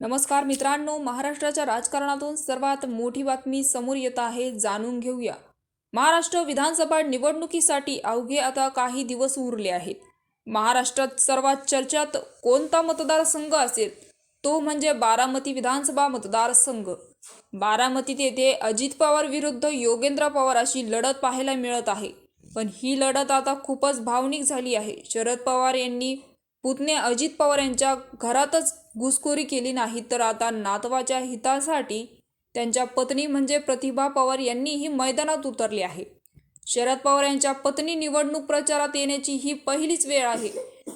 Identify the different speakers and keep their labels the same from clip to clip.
Speaker 1: नमस्कार मित्रांनो महाराष्ट्राच्या राजकारणातून सर्वात मोठी बातमी समोर येत आहे जाणून घेऊया. महाराष्ट्र विधानसभा निवडणुकीसाठी अवघे आता काही दिवस उरले आहेत. महाराष्ट्रात सर्वात चर्चेत कोणता मतदारसंघ असेल? तो म्हणजे बारामती विधानसभा मतदारसंघ. बारामतीत येथे अजित पवार विरुद्ध योगेंद्र पवार अशी लढत पाहायला मिळत आहे. पण ही लढत आता खूपच भावनिक झाली आहे. शरद पवार यांनी पुतणे अजित पवार यांच्या घरातच घुसखोरी केली नाही तर आता नातवाच्या हितासाठी त्यांच्या पत्नी म्हणजे प्रतिभा पवार यांनीही मैदानात उतरली आहे. शरद पवार यांच्या पत्नी निवडणूक प्रचारात येण्याची ही पहिलीच वेळ आहे.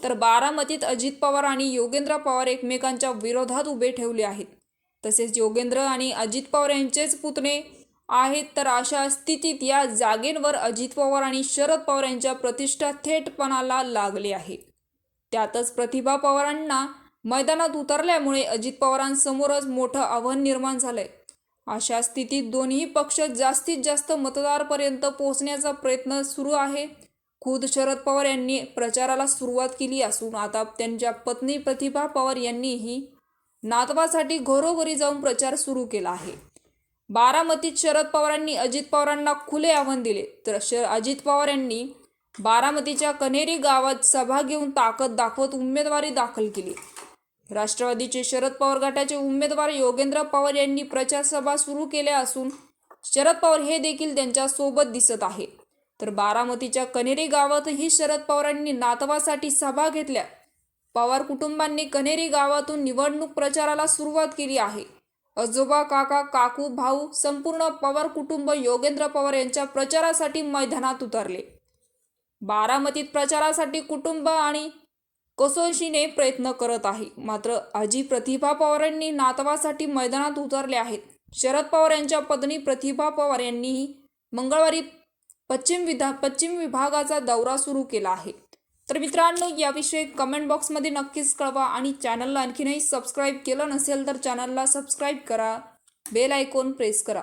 Speaker 1: तर बारामतीत अजित पवार आणि योगेंद्र पवार एकमेकांच्या विरोधात उभे ठेवले आहेत. तसेच योगेंद्र आणि अजित पवार यांचेच पुतणे आहेत तर अशा स्थितीत या जागेंवर अजित पवार आणि शरद पवार यांच्या प्रतिष्ठा थेटपणाला लागले आहे. त्यातच प्रतिभा पवारांना मैदानात उतरल्यामुळे अजित पवारांसमोरच मोठं आव्हान निर्माण झालंय. अशा स्थितीत दोन्ही पक्ष जास्तीत जास्त मतदारपर्यंत पोहोचण्याचा प्रयत्न सुरू आहे. खुद शरद पवार यांनी प्रचाराला सुरुवात केली असून आता त्यांच्या पत्नी प्रतिभा पवार यांनीही नातवासाठी घरोघरी जाऊन प्रचार सुरू केला आहे. बारामतीत शरद पवारांनी अजित पवारांना खुले आव्हान दिले. तर शर अजित पवार यांनी बारामतीच्या कनेरी गावात सभा घेऊन ताकद दाखवत उमेदवारी दाखल केली. राष्ट्रवादीचे शरद पवार गटाचे उमेदवार योगेंद्र पवार यांनी प्रचारसभा सुरू केल्या असून शरद पवार हे देखील त्यांच्यासोबत दिसत आहे. तर बारामतीच्या कनेरी गावातही शरद पवारांनी नातवासाठी सभा घेतल्या. पवार कुटुंबांनी कनेरी गावातून निवडणूक प्रचाराला सुरुवात केली आहे. आजोबा काका काकू भाऊ संपूर्ण पवार कुटुंब योगेंद्र पवार यांच्या प्रचारासाठी मैदानात उतरले. बारामतीत प्रचारासाठी कुटुंब आणि कसोशीने प्रयत्न करत आहे. मात्र आजी प्रतिभा पवारांनी नातवासाठी मैदानात उतरले आहेत. शरद पवार यांच्या पत्नी प्रतिभा पवार यांनीही मंगळवारी पश्चिम विधा पश्चिम विभागाचा दौरा सुरू केला आहे. तर मित्रांनो याविषयी कमेंट बॉक्समध्ये नक्कीच कळवा आणि चॅनलला आणखीनही सबस्क्राईब केलं नसेल तर चॅनलला सबस्क्राईब करा. बेल आयकॉन प्रेस करा.